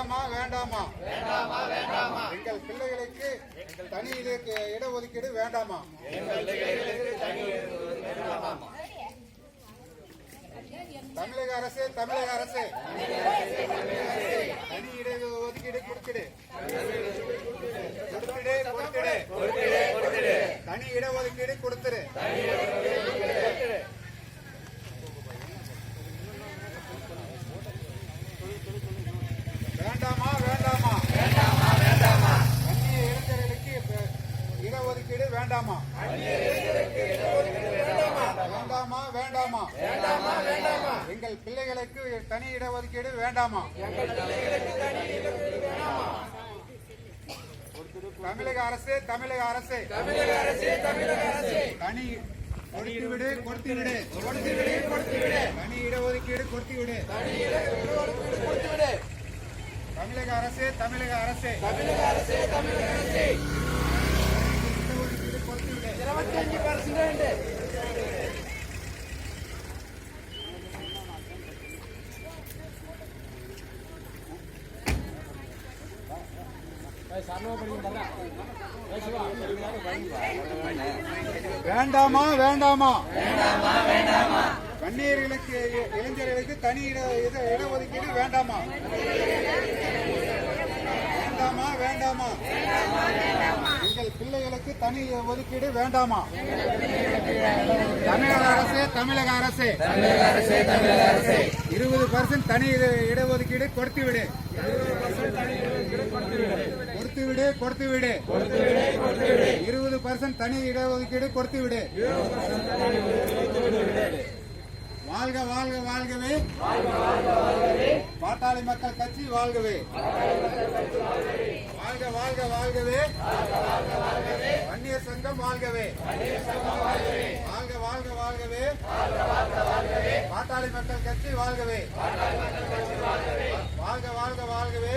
வேண்டாமா வேண்டாமா? எங்கள் பிள்ளைகளுக்கு தனி இட- இடஒதுக்கீடு வேண்டாமா? தமிழக அரசு தமிழக அரசு. தனி இடஒதுக்கீடு கொடுத்துடு. கொடுத்துடு கொடுத்துடு. தனி இட ஒதுக்கீடு கொடுத்துரு வேண்டாமா வேண்டாமா அந்நிய இளைஞர்களுக்கு இப்ப இடஒதுக்கீடு வேண்டாமா வேண்டாமா? வேண்டாமா எங்கள் பிள்ளைகளுக்கு தனி இடஒதுக்கீடு வேண்டாமா? தமிழக அரசு தமிழக அரசு. தமிழக அரசு தனி கொடுத்து விடு கொடுத்து விடு கொடுத்து விடு கொடுத்து விடு தனி இடஒதுக்கீடு கொடுத்து விடு தமிழக அரசு தமிழக அரசு. தமிழக அரசு தமிழக அரசு தமிழக விடு இருபத்தஞ்சு பர்சன்ட் வேண்டாமா வேண்டாமா? கண்ணீர்களுக்கு இளைஞர்களுக்கு தனி இட இட- இடஒதுக்கீடு வேண்டாமா? வேண்டாமா வேண்டாமா? எங்கள் பிள்ளைகளுக்கு தனி ஒதுக்கீடு வேண்டாமா? தமிழக அரசு தமிழக அரசு. இருபது பர்சன்ட் தனி இட- இடஒதுக்கீடு கொடுத்து விடு தனி விடு கொடுத்து விடு. இருபது பர்சன்ட் தனி இடஒதுக்கீடு கொடுத்து விடு. வாழ்க வாழ்க வாழ்கவே. பாட்டாளி மக்கள் கட்சி வாழ்கவே. வாழ்க வாழ்க வாழ்கவே. வன்னியர் சங்கம் வாழ்கவே. வாழ்க வாழ்க வாழ்கவே. பாட்டாளி மக்கள் கட்சி வாழ்கவே. வாழ்க வாழ்க வாழ்கவே.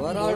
Var abi.